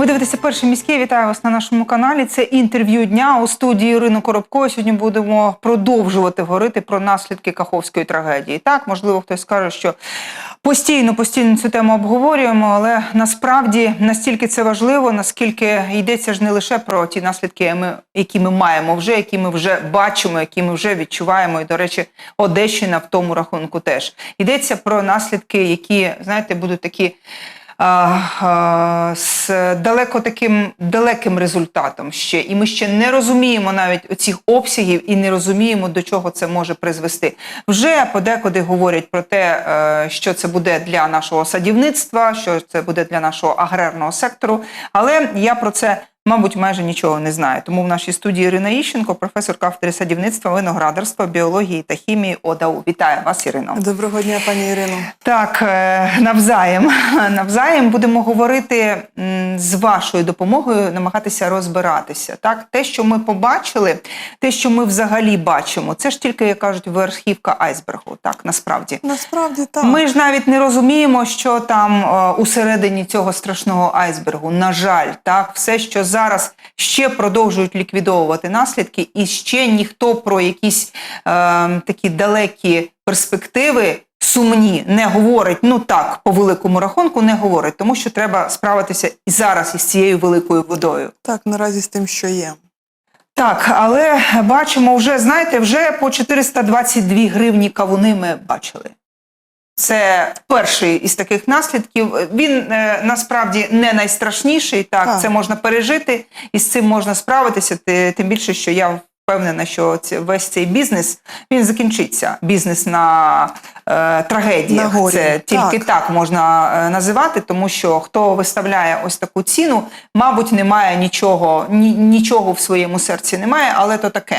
Ви дивитеся перший міський. Вітаю вас на нашому каналі. Це інтерв'ю дня у студії Ірини Коробко. Сьогодні будемо продовжувати говорити про наслідки Каховської трагедії. Так, можливо, хтось скаже, що постійно, постійно цю тему обговорюємо, але насправді настільки це важливо, наскільки йдеться ж не лише про ті наслідки, які ми маємо вже, які ми вже бачимо, які ми вже відчуваємо. І, до речі, Одещина в тому рахунку теж йдеться про наслідки, які знаєте, будуть такі з далеко таким далеким результатом ще. І ми ще не розуміємо навіть оцих обсягів і не розуміємо, до чого це може призвести. Вже подекуди говорять про те, е, що це буде для нашого садівництва, що це буде для нашого аграрного сектору. Але я про це. Мабуть, майже нічого не знаю. Тому в нашій студії Ірина Іщенко, професор кафедри садівництва, виноградарства, біології та хімії ОДАУ. Вітаю вас, Ірино. Доброго дня, пані Ірино. Так, е, навзаєм. Навзаєм будемо говорити з вашою допомогою, намагатися розбиратися. Так, те, що ми побачили, те, що ми взагалі бачимо, це ж тільки, як кажуть, верхівка айсбергу. Так, насправді. Насправді так. Ми ж навіть не розуміємо, що там е, усередині цього страшного айсбергу. На жаль, так, все, що зараз ще продовжують ліквідовувати наслідки, і ще ніхто про якісь е, такі далекі перспективи. Сумні не говорить, ну так, по великому рахунку не говорить, тому що треба справитися і зараз із цією великою водою. Так, наразі з тим, що є. Так, але бачимо вже, знаєте, вже по 422 гривні кавуни ми бачили. Це перший із таких наслідків. Він е, насправді не найстрашніший. Так, Так. це можна пережити, і з цим можна справитися. ти- Тим більше, що я впевнена, що ці- весь цей бізнес він закінчиться. Бізнес на е, трагедіях. На Це тільки так. так можна е, називати, тому що хто виставляє ось таку ціну, мабуть, немає нічого, ні, нічого в своєму серці немає, але то таке.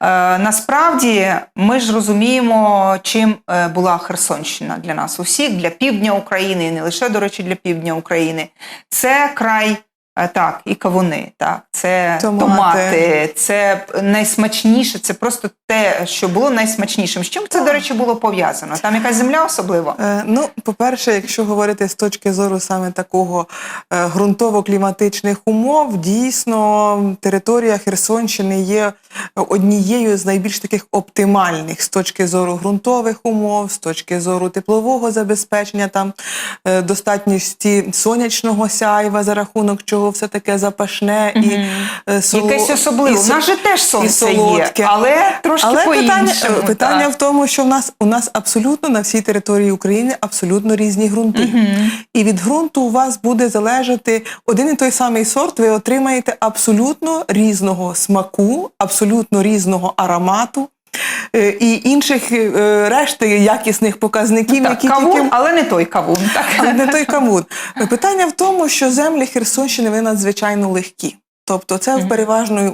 Е, насправді ми ж розуміємо, чим е, була Херсонщина для нас усіх, для півдня України, і не лише, до речі, для півдня України. Це край. е, Так, і кавуни, так, це Томати. томати, це найсмачніше, це просто те, що було найсмачнішим. З чим це, до речі, було пов'язано? Там якась земля особлива? Е, ну, по-перше, якщо говорити з точки зору саме такого е, ґрунтово-кліматичних умов, дійсно територія Херсонщини є однією з найбільш таких оптимальних з точки зору ґрунтових умов, з точки зору теплового забезпечення, там е, достатності сонячного сяйва, за рахунок чого все таке запашне і е, соло- Якесь особливе. У нас же теж сонце є, але трошки Але питання, по-іншому. е, питання в тому, що в нас у нас абсолютно на всій території України абсолютно різні ґрунти. І від ґрунту у вас буде залежати один і той самий сорт. Ви отримаєте абсолютно різного смаку, абсолютно різного аромату. е, І інших е, решти якісних показників, Так, які кавун, тільки але не той кавун. Так. але не той камут. Питання в тому, що землі Херсонщини вони надзвичайно легкі. Тобто це в переважної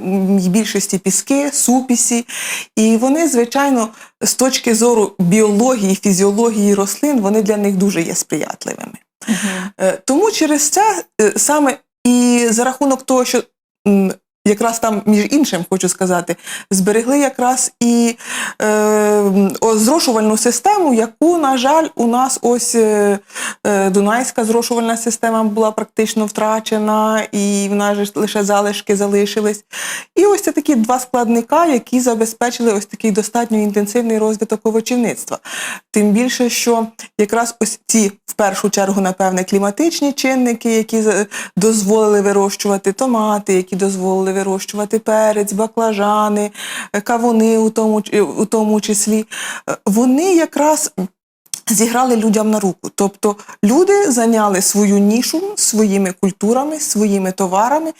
більшості піски, супісі, і вони, звичайно, з точки зору біології, фізіології рослин, вони для них дуже є сприятливими. Е, Тому через це е, саме і за рахунок того, що якраз там, між іншим, хочу сказати, зберегли якраз і е, зрошувальну систему, яку, на жаль, у нас ось е, е, Дунайська зрошувальна система була практично втрачена, і в нас лише залишки залишились. І ось це такі два складника, які забезпечили ось такий достатньо інтенсивний розвиток овочівництва. Тим більше, що якраз ось ці в першу чергу, напевне, кліматичні чинники, які дозволили вирощувати томати, які дозволили вирощувати перець, баклажани, кавуни у тому, у тому числі, е, вони якраз зіграли людям на руку. Тобто люди зайняли свою нішу своїми культурами, своїми товарами,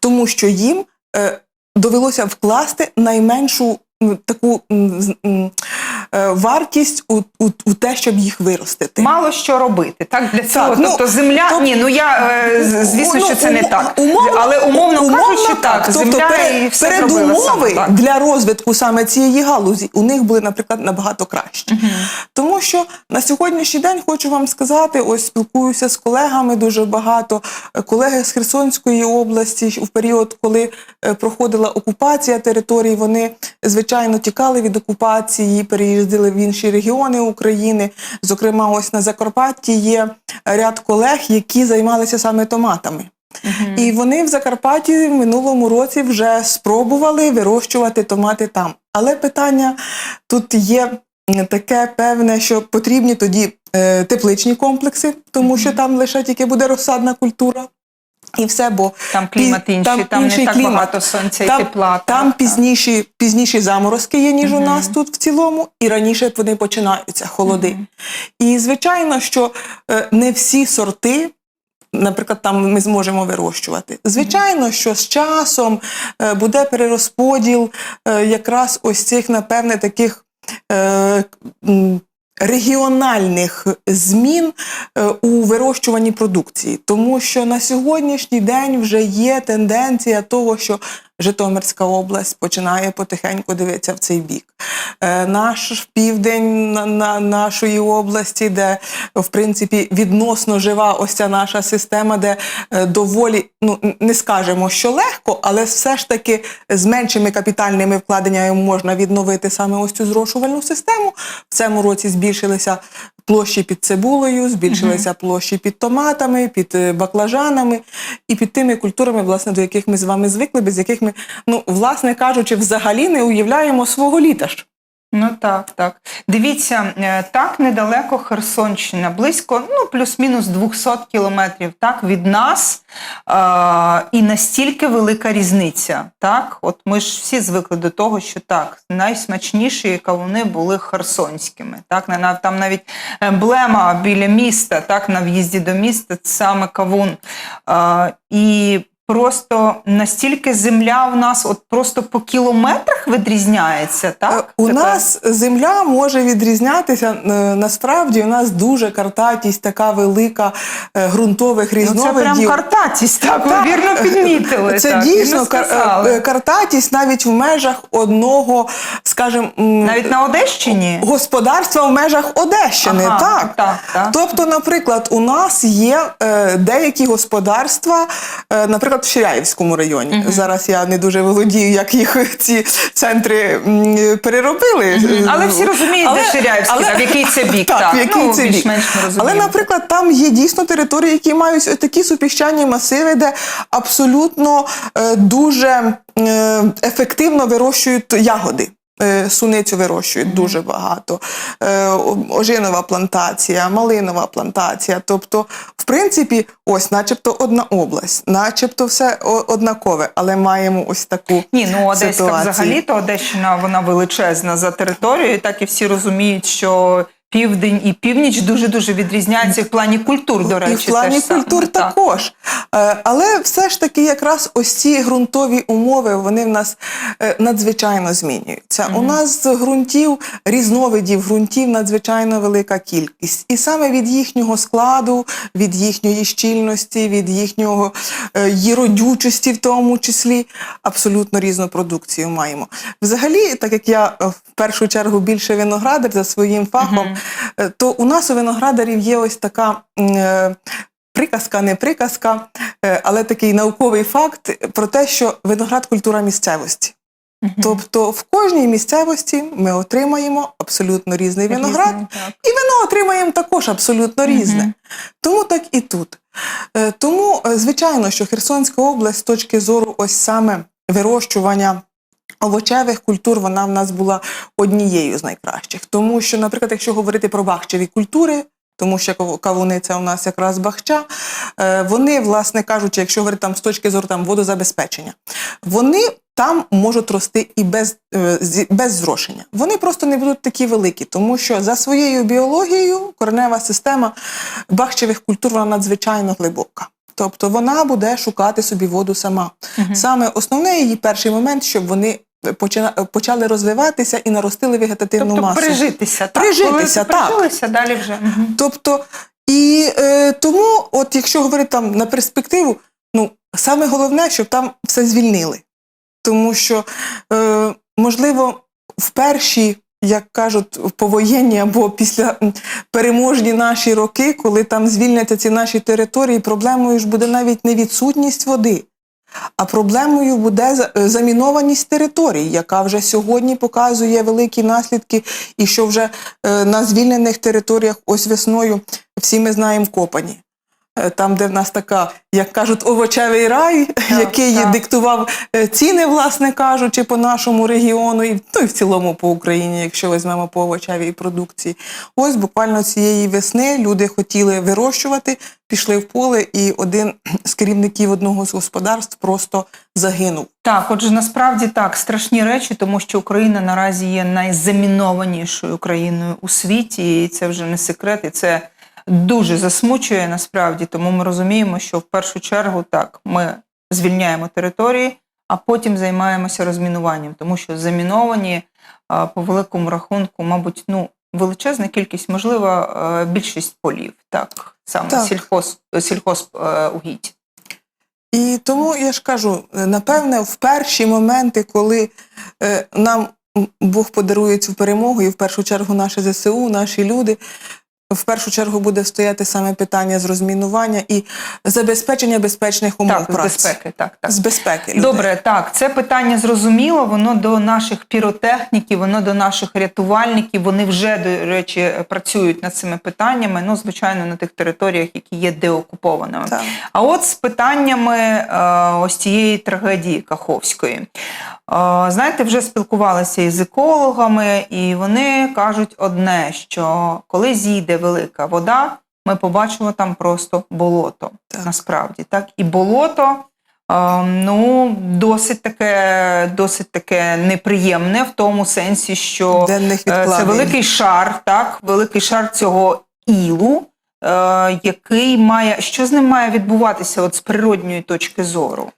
тому що їм е, довелося вкласти найменшу таку е, вартість у, у, у те, щоб їх виростити. Мало що робити. Так для цього. Так, ну, тобто земля. тоб- ні, ну я е, звісно, Ну, що це не так. умовно- Але умовно, умовно кажучи, так, Тобто земля і все передумови сама, так. для розвитку саме цієї галузі у них були, наприклад, набагато кращі. Тому що на сьогоднішній день хочу вам сказати, ось спілкуюся з колегами дуже багато. Колеги з Херсонської області в період, коли проходила окупація територій, вони звичайно тікали від окупації, переїздили в інші регіони України. Зокрема, ось на Закарпатті є ряд колег, які займалися саме томатами. Мгм. І вони в Закарпатті в минулому році вже спробували вирощувати томати там. Але питання тут є таке певне, що потрібні тоді е, тепличні комплекси, тому що там лише тільки буде розсадна культура. І все, бо Там клімат інший, там там, інший не так клімат. багато сонця Там- і тепла. там так, так. пізніші, пізніші заморозки є, ніж у нас тут в цілому, і раніше вони починаються холоди. Мгм. І звичайно, що е, не всі сорти. Наприклад, там ми зможемо вирощувати. Звичайно, що з часом е, буде перерозподіл е, якраз ось цих, напевне, таких регіональних змін е, у вирощуванні продукції. Тому що на сьогоднішній день вже є тенденція того, що Житомирська область починає потихеньку дивитися в цей бік. Е, Наш південь на, на нашої області, де в принципі відносно жива ось ця наша система, де е, доволі ну не скажемо, що легко, але все ж таки з меншими капітальними вкладеннями можна відновити саме ось цю зрошувальну систему. В цьому році збільшилися площі під цибулею, збільшилися площі під томатами, під е, баклажанами і під тими культурами, власне, до яких ми з вами звикли, без яких ми, ну, власне кажучи, взагалі не уявляємо свого літа ж. Ну так, так. Дивіться, е, так недалеко Херсонщина, близько, ну, плюс-мінус 200 кілометрів так, від нас. Е, і настільки велика різниця. Так? От ми ж всі звикли до того, що так, найсмачніші кавуни були херсонськими. Так? Там навіть емблема біля міста, так, на в'їзді до міста, це саме кавун. Е, і Просто настільки земля в нас от просто по кілометрах відрізняється, так? Е, У Така- нас земля може відрізнятися. е, Насправді у нас дуже картатість, така велика е, ґрунтових Ну, це прям картатість, так, ви вірно підмітили. Це так, дійсно кар- картатість навіть в межах одного, скажімо, Навіть на Одещині? господарства в межах Одещини. Ага, так. так, так. Тобто, наприклад, у нас є деякі господарства, е, наприклад, в Ширяївському районі. Мгм. Зараз я не дуже володію, як їх ці центри переробили. переробили. Мгм. Але всі розуміють, Але- де Ширяївський, але- так, в який це бік. Так, Так, в який ну, це бік. Але, наприклад, там є дійсно території, які мають ось такі супіщані масиви, де абсолютно е, дуже е, ефективно вирощують ягоди. Е, Суницю вирощують дуже багато. Е, Ожинова плантація, малинова плантація. Тобто, в принципі, ось, начебто, одна область, начебто все однакове, але маємо ось таку Ні, ну Одеська ситуацію. взагалі, то Одещина вона величезна за територією, так і всі розуміють, що південь і північ дуже-дуже відрізняються в плані культур, до речі. І в плані теж саме, культур так. також. Е, Але все ж таки, якраз ось ці ґрунтові умови вони в нас е, надзвичайно змінюються. У нас з ґрунтів, різновидів ґрунтів надзвичайно велика кількість. І саме від їхнього складу, від їхньої щільності, від їхнього е, родючості, в тому числі, абсолютно різну продукцію маємо. Взагалі, так як я е, в першу чергу більше виноградар за своїм фахом, Мгм. Е, то у нас у виноградарів є ось така е, приказка, не приказка, е, але такий науковий факт про те, що виноград культура місцевості. Тобто в кожній місцевості ми отримаємо абсолютно різний виноград, Різний, і вино отримаємо також абсолютно різне. Тому так і тут. Е, Тому, е, звичайно, що Херсонська область з точки зору ось саме вирощування овочевих культур, вона в нас була однією з найкращих. Тому що, наприклад, якщо говорити про бахчеві культури, тому що кав- кавуни це у нас якраз бахча, е, вони, власне кажучи, якщо говорити там з точки зору там, водозабезпечення, вони там можуть рости і без, е, без зрошення. Вони просто не будуть такі великі, тому що за своєю біологією коренева система бахчевих культур вона надзвичайно глибока. Тобто вона буде шукати собі воду сама. Мгм. Саме основне її перший момент, щоб вони почали розвиватися і наростили вегетативну Тобто масу. прижитися, так? Прижитися, Коли так. прижилися, далі вже. Тобто, і е, тому, от якщо говорити там на перспективу, ну саме головне, щоб там все звільнили. Тому що, е, можливо, в перші, як кажуть, повоєнні або після переможні наші роки, коли там звільняться ці наші території, проблемою ж буде навіть не відсутність води. А проблемою буде е, замінованість територій, яка вже сьогодні показує великі наслідки, і що вже е, на звільнених територіях ось весною всі ми знаємо копані. Е, там, де в нас така, як кажуть, овочевий рай, який так. диктував е, ціни, власне кажучи, по нашому регіону, і, ну, і в цілому по Україні, якщо візьмемо по овочевій продукції. Ось буквально цієї весни люди хотіли вирощувати, пішли в поле, і один з керівників одного з господарств просто загинув. Так, отже, насправді так, страшні речі, тому що Україна наразі є найзамінованішою країною у світі, і це вже не секрет, і це дуже засмучує насправді. Тому ми розуміємо, що в першу чергу так ми звільняємо території, а потім займаємося розмінуванням, тому що заміновані по великому рахунку, мабуть, ну. Величезна кількість, можливо, е, більшість полів, так саме Так. сільхоз сільхозугідь. І тому я ж кажу, е, напевне, в перші моменти, коли е, нам Бог подарує цю перемогу, і в першу чергу наше ЗСУ, наші люди, в першу чергу буде стояти саме питання з розмінування і забезпечення безпечних умов Так, з безпеки, так, так. З безпеки людей. Добре, так, це питання зрозуміло. Воно до наших піротехніків, воно до наших рятувальників. Вони вже, до речі, працюють над цими питаннями. Ну, звичайно, на тих територіях, які є деокупованими. Так. А от з питаннями е, ось цієї трагедії Каховської. Е, знаєте, вже спілкувалися із екологами, і вони кажуть одне: що коли зійде велика вода, ми побачимо там просто болото. Так. Насправді, так і болото. е, Ну, досить таке, досить таке неприємне в тому сенсі, що Е, Це великий шар, так, великий шар цього ілу, е, який має. Що з ним має відбуватися от з природньої точки зору?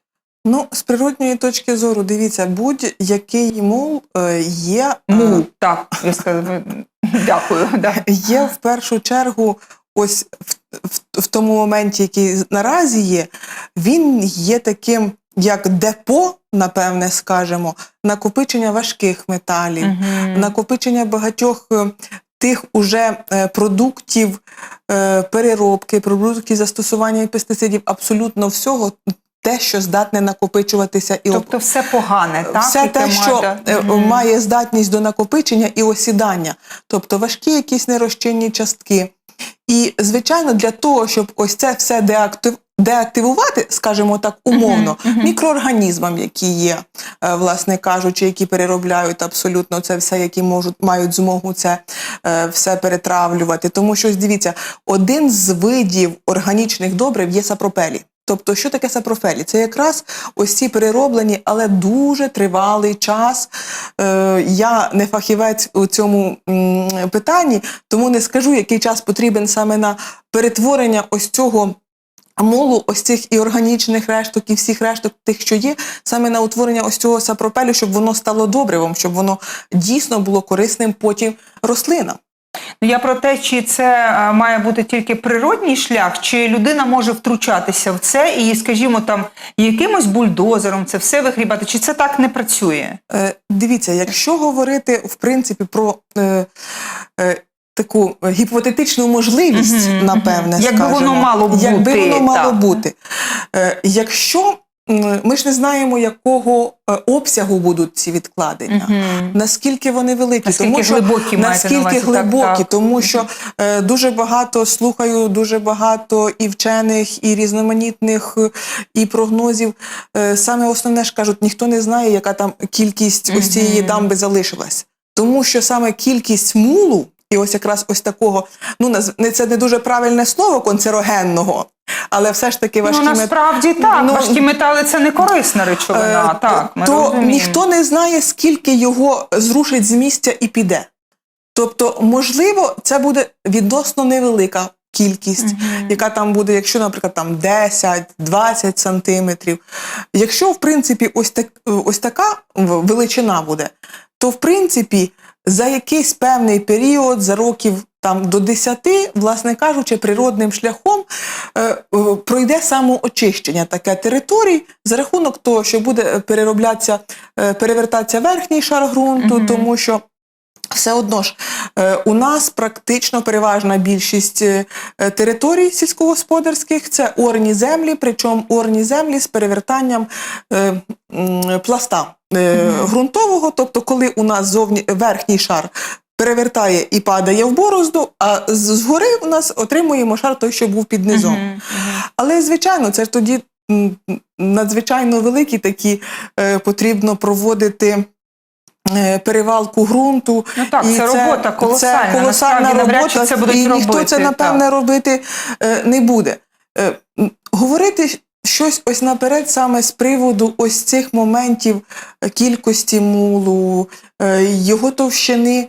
Ну, з природньої точки зору, дивіться, будь-який мул е, є, е, Мул, так, я сказала, дякую. Да. є в першу чергу, ось в, в, в тому моменті, який наразі є, він є таким, як депо, напевне, скажемо, накопичення важких металів, Мгм. накопичення багатьох е, тих уже продуктів переробки, продуктів застосування пестицидів, абсолютно всього. Те, що здатне накопичуватися і Тобто все погане, так? все те, що має- е, має здатність до накопичення і осідання, тобто важкі якісь нерозчинні частки. І, звичайно, для того, щоб ось це все деактив... деактивувати, скажімо так, умовно, мікроорганізмам, які є, е, власне кажучи, які переробляють абсолютно це все, які можуть мають змогу це е, все перетравлювати. Тому що дивіться, один з видів органічних добрив є сапропелі. Тобто, що таке сапрофелі? Це якраз ось ці перероблені, але дуже тривалий час. Е, я не фахівець у цьому м, питанні, тому не скажу, який час потрібен саме на перетворення ось цього. Молу ось цих і органічних решток, і всіх решток тих, що є, саме на утворення ось цього сапропелю, щоб воно стало добривом, щоб воно дійсно було корисним потім рослинам. Ну, Я про те, чи це е, має бути тільки природній шлях, чи людина може втручатися в це і, скажімо, там якимось бульдозером це все вигрібати, чи це так не працює? Е, дивіться, якщо говорити в принципі про е, е, таку гіпотетичну можливість, Мгм, напевне. Якби скажемо, воно мало б якби воно мало так. бути. Е, якщо ми ж не знаємо, якого е, обсягу будуть ці відкладення. Мгм. Наскільки вони великі, Наскільки тому що глибокі маєте на наскільки увазі? Так, глибокі, так. тому що е, дуже багато слухаю, дуже багато і вчених, і різноманітних, і прогнозів. Е, саме основне ж кажуть, ніхто не знає, яка там кількість ось цієї дамби залишилась. Тому що саме кількість мулу, і ось якраз ось такого, ну це не дуже правильне слово концерогенного, але все ж таки важкі ну, мет- насправді так. Ну, важкі метали це не корисна речовина. Е, так, ми то розуміємо. ніхто не знає, скільки його зрушить з місця і піде. Тобто, можливо, це буде відносно невелика кількість, Мгм. яка там буде, якщо, наприклад, там 10-20 сантиметрів. Якщо, в принципі, ось, так, ось така величина буде, то в принципі за якийсь певний період, за років там до 10, власне кажучи, природним шляхом е, е, пройде самоочищення таке територій за рахунок того, що буде перероблятися, е, перевертатися верхній шар ґрунту, Мгм. тому що. Все одно ж, е, у нас практично переважна більшість е, територій сільськогосподарських це орні землі, причому орні землі з перевертанням е, пласта ґрунтового. Тобто, коли у нас зовні верхній шар перевертає і падає в борозду, а згори у нас отримуємо шар той, що був під низом. Мгм, мгм. Але, звичайно, це ж тоді надзвичайно великі такі е, потрібно проводити. Е, Перевалку ґрунту. Ну так, І це робота колосальна. Це колосальна робота, це будуть і робити. ніхто це, напевне, так. робити е, не буде. Е, говорити щось ось наперед саме з приводу ось цих моментів кількості мулу, його товщини,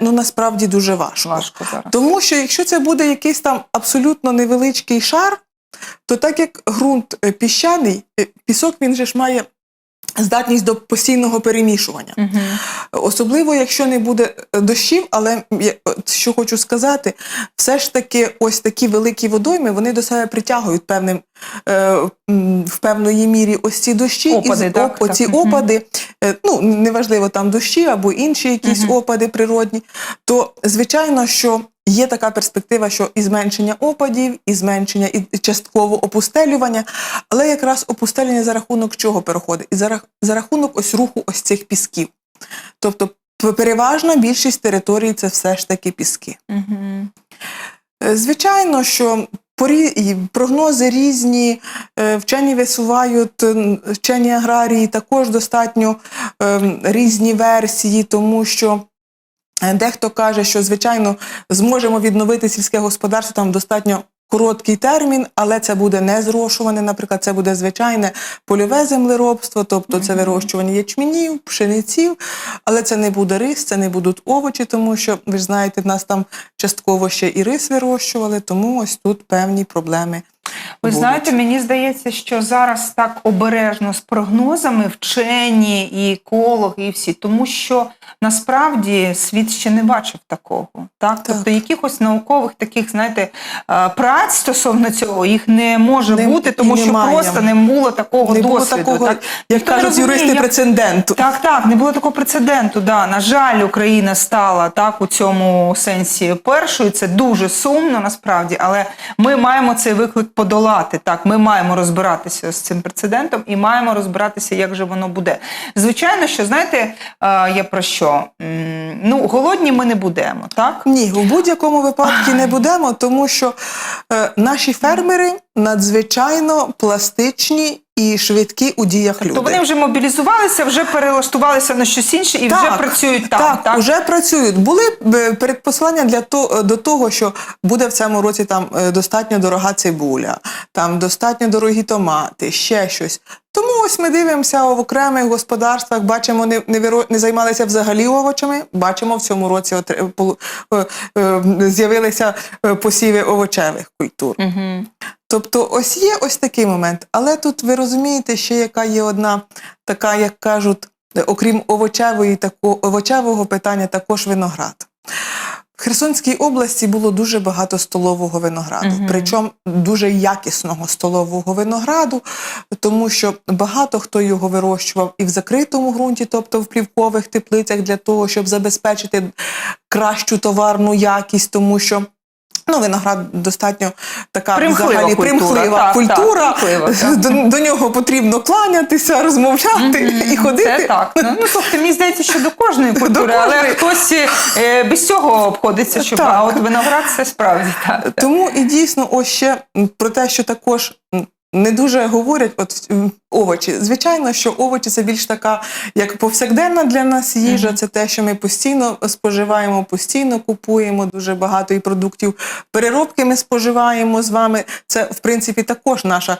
ну насправді дуже важко. Важко зараз. Тому що якщо це буде якийсь там абсолютно невеличкий шар, то так як ґрунт піщаний, пісок він же ж має здатність до постійного перемішування. Мгм. Особливо, якщо не буде е, дощів, але що хочу сказати, все ж таки, ось такі великі водойми вони до себе притягують певним е, в певної мірі ось ці дощі, Опади, і так, оці так, мгм. опади, е, ну неважливо там дощі або інші якісь Мгм. опади природні, то звичайно, що є така перспектива, що і зменшення опадів, і зменшення і частково опустелювання, але якраз опустелювання за рахунок чого переходить? І за, за рахунок ось руху ось цих пісків. Тобто переважна більшість території це все ж таки піски. Е, Звичайно, що прогнози різні, е, вчені висувають, вчені аграрії також достатньо ем, різні версії, тому що. Е, Дехто каже, що звичайно зможемо відновити сільське господарство там достатньо короткий термін, але це буде не зрошуване. Наприклад, це буде звичайне польове землеробство, тобто це вирощування ячменів, пшениців, але це не буде рис, це не будуть овочі, тому що ви ж знаєте, в нас там частково ще і рис вирощували, тому ось тут певні проблеми. Ви будуть. знаєте, мені здається, що зараз так обережно з прогнозами вчені і екологи, і всі, тому що насправді світ ще не бачив такого. Так? Так. Тобто якихось наукових таких, знаєте, е, праць стосовно цього їх не може Не- бути, тому що немає. просто не було такого не було досвіду. такого, так? як кажуть розуміє, юристи, як- прецеденту. Так, так, не було такого прецеденту. Да. На жаль, Україна стала так у цьому сенсі першою. Це дуже сумно насправді, але ми маємо цей виклик подолати. Так, ми маємо розбиратися з цим прецедентом і маємо розбиратися, як же воно буде. Звичайно, що знаєте, е, я про що? Ну, голодні ми не будемо, так? Ні, у будь-якому випадку не будемо, тому що е, наші фермери надзвичайно пластичні і швидкі у діях То люди. вони вже мобілізувалися, вже перелаштувалися на щось інше і вже працюють там. Так, Так, вже працюють. Були е, передпослання для то, до того, що буде в цьому році там е, достатньо дорога цибуля, там достатньо дорогі томати, ще щось. Тому ось ми дивимося в окремих господарствах, бачимо, не, не, не займалися взагалі овочами. Бачимо, в цьому році полу- е, е, з'явилися е, посіви овочевих культур. Угу. Тобто, ось є ось такий момент. Але тут ви розумієте, ще яка є одна така, як кажуть, е, окрім овочевої, тако, овочевого питання, також виноград. В Херсонській області було дуже багато столового винограду, Мгм. причому дуже якісного столового винограду, тому що багато хто його вирощував і в закритому ґрунті, тобто в плівкових теплицях, для того, щоб забезпечити кращу товарну якість, тому що. Ну, виноград достатньо така Примхлива взагалі культура, примхлива так, культура. так, примхлива. До, до нього потрібно кланятися, розмовляти і ходити. Це так. Ну, ну, тобто, мені здається, що до кожної До кожної. але хтось е, без цього обходиться, щоб Так. а от виноград це справді так. Тому і дійсно, ось ще про те, що також не дуже говорять, от овочі. Звичайно, що овочі це більш така, як повсякденна для нас їжа. Це те, що ми постійно споживаємо, постійно купуємо дуже багато і продуктів. Переробки ми споживаємо з вами. Це, в принципі, також наша.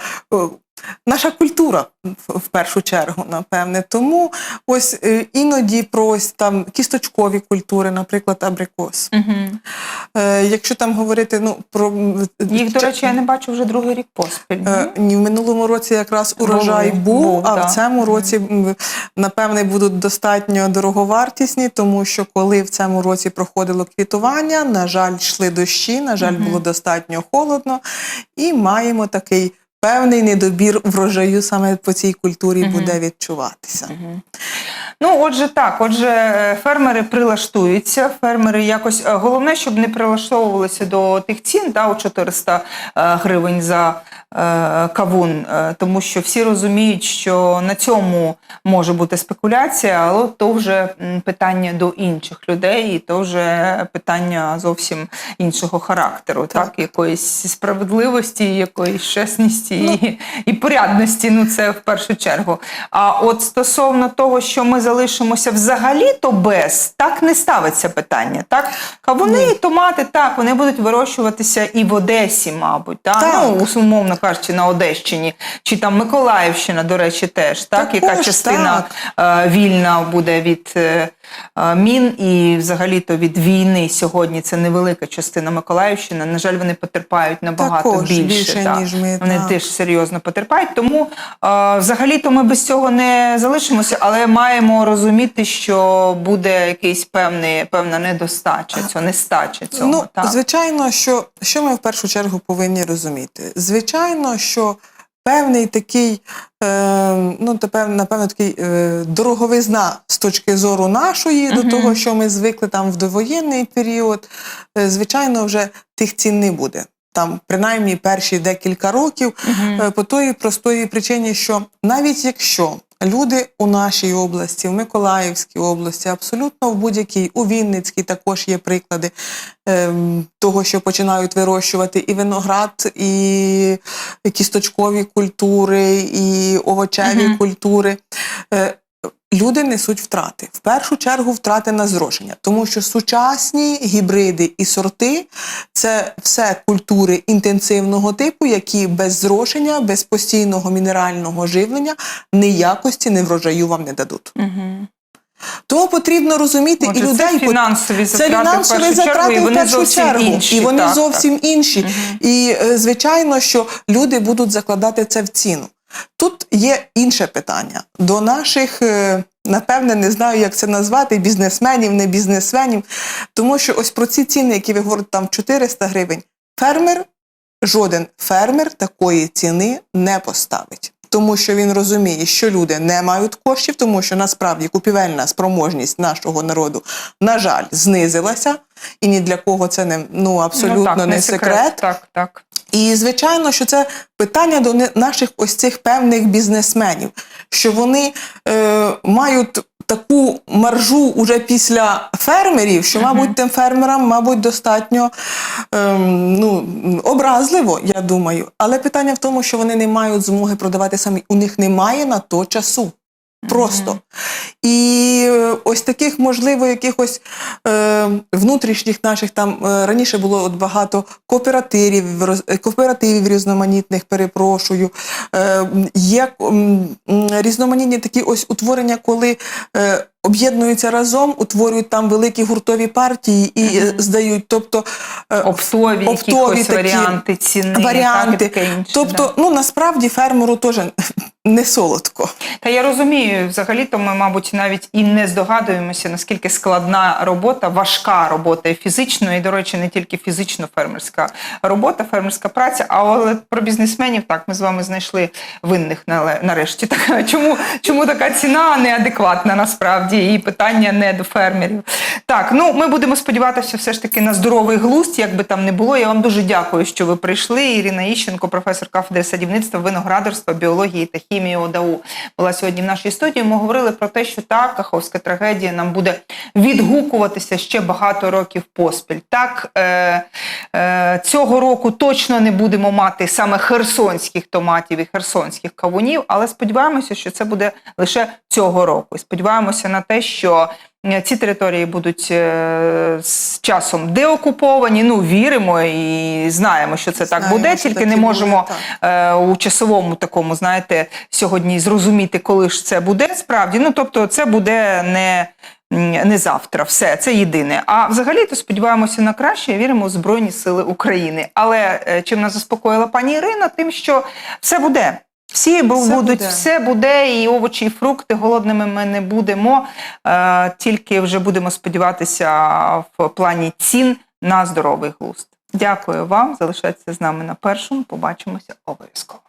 Наша культура в- першу чергу, напевне. Тому ось е, іноді про ось там кісточкові культури, наприклад, абрикос. Мгм. Е, якщо там говорити ну про Їх, до речі, я не бачу вже другий рік поспіль. Е, Ні, в минулому році якраз урожай Був, був, був, а да. в цьому році напевне будуть достатньо дороговартісні, тому що коли в цьому році проходило квітування, на жаль, йшли дощі, на жаль, Мгм. було достатньо холодно, і маємо такий певний недобір врожаю саме по цій культурі угу. буде відчуватися. Мгм. Ну, отже, так, отже, е, фермери прилаштуються. Фермери якось е, головне, щоб не прилаштовувалися до тих цін да, у 400 е, гривень за кавун, тому що всі розуміють, що на цьому може бути спекуляція, але то вже питання до інших людей, і то вже питання зовсім іншого характеру, так, Так. якоїсь справедливості, якоїсь чесності Ну. і, і порядності. Ну це в першу чергу. А от стосовно того, що ми залишимося взагалі то без, так не ставиться питання. Так, кавуни і томати, так, вони будуть вирощуватися і в Одесі, мабуть, так? Так. ну умовно кажучи, на Одещині, чи там Миколаївщина, до речі, теж так, яка Також, частина так. вільна буде від е, е, мін і взагалі-то від війни сьогодні. Це невелика частина Миколаївщини. На жаль, вони потерпають набагато Також більше. більше, так. ніж ми, Вони так. теж серйозно потерпають. Тому взагалі-то ми без цього не залишимося, але маємо розуміти, що буде якийсь певний, певна недостача, цього, нестача цього. Ну, так. звичайно, що, що ми в першу чергу повинні розуміти? Звичайно, що певний такий, е, ну, тепер, напевно, такий е, дороговизна з точки зору нашої, до того, що ми звикли там в довоєнний період, е, звичайно, вже тих цін не буде. Там, принаймні, перші декілька років. Е, по тої простої причині, що навіть якщо люди у нашій області, в Миколаївській області, абсолютно в будь-якій, у Вінницькій також є приклади е, того, що починають вирощувати і виноград, і кісточкові культури, і овочеві Мгм. культури. Е, Люди несуть втрати. В першу чергу втрати на зрошення, тому що сучасні гібриди і сорти це все культури інтенсивного типу, які без зрошення, без постійного мінерального живлення ні якості, ні врожаю вам не дадуть. Мгм. Тому потрібно розуміти Отже, і людей це фінансові це затрати фінансові в першу чергу, і в вони першу зовсім чергу, інші. і вони так, зовсім інші. Мгм. І е, звичайно, що люди будуть закладати це в ціну. Тут є інше питання до наших, е, напевне, не знаю, як це назвати, бізнесменів, не бізнесменів, тому що ось про ці ціни, які ви говорите, там 400 гривень, фермер, жоден фермер такої ціни не поставить. Тому що він розуміє, що люди не мають коштів, тому що насправді купівельна спроможність нашого народу, на жаль, знизилася, і ні для кого це не ну абсолютно Ну, так, не секрет. Так, так. І звичайно, що це питання до не- наших ось цих певних бізнесменів, що вони е, мають таку маржу уже після фермерів, що, мабуть, тим фермерам, мабуть, достатньо ем, ну, образливо, я думаю. Але питання в тому, що вони не мають змоги продавати самі. У них немає на то часу. Просто. І е, ось таких, можливо, якихось е, внутрішніх наших там е, раніше було от багато кооперативів, роз- е, кооперативів різноманітних, перепрошую. Е, є е, різноманітні такі ось утворення, коли е, об'єднуються разом, утворюють там великі гуртові партії і е, Мгм. здають. Тобто, е, Оптові, Оптові якісь такі варіанти ціни. варіанти. Так, інше, тобто, да. ну насправді фермеру теж не солодко. Та я розумію, взагалі-то ми, мабуть, навіть і не здогадуємося, наскільки складна робота, важка робота і фізично, і, до речі, не тільки фізично-фермерська робота, фермерська праця, але про бізнесменів так ми з вами знайшли винних нарешті. Так, чому, чому така ціна неадекватна насправді? І питання не до фермерів. Так, ну ми будемо сподіватися все ж таки на здоровий глузд, як би там не було. Я вам дуже дякую, що ви прийшли. Ірина Іщенко, професор кафедри садівництва, виноградарства, біології та хімії ОДАУ, була сьогодні в нашій студії. Ми говорили про те, що так, каховська трагедія нам буде відгукуватися ще багато років поспіль. Так, е, е, цього року точно не будемо мати саме херсонських томатів і херсонських кавунів, але сподіваємося, що це буде лише цього року. І сподіваємося на те, що ці території будуть е, з часом деокуповані. Ну, віримо і знаємо, що це так буде, тільки не можемо так. е, у часовому такому, знаєте, сьогодні зрозуміти, коли ж це буде справді. Ну, тобто, це буде не. Не завтра, все це єдине. А взагалі то сподіваємося на краще. Віримо у Збройні Сили України. Але е, чим нас заспокоїла пані Ірина, тим, що все буде. Всі Все будуть, буде. все буде, і овочі, і фрукти голодними ми не будемо. Е, тільки вже будемо сподіватися в плані цін на здоровий глузд. Дякую вам. Залишайтеся з нами на першому. Побачимося обов'язково.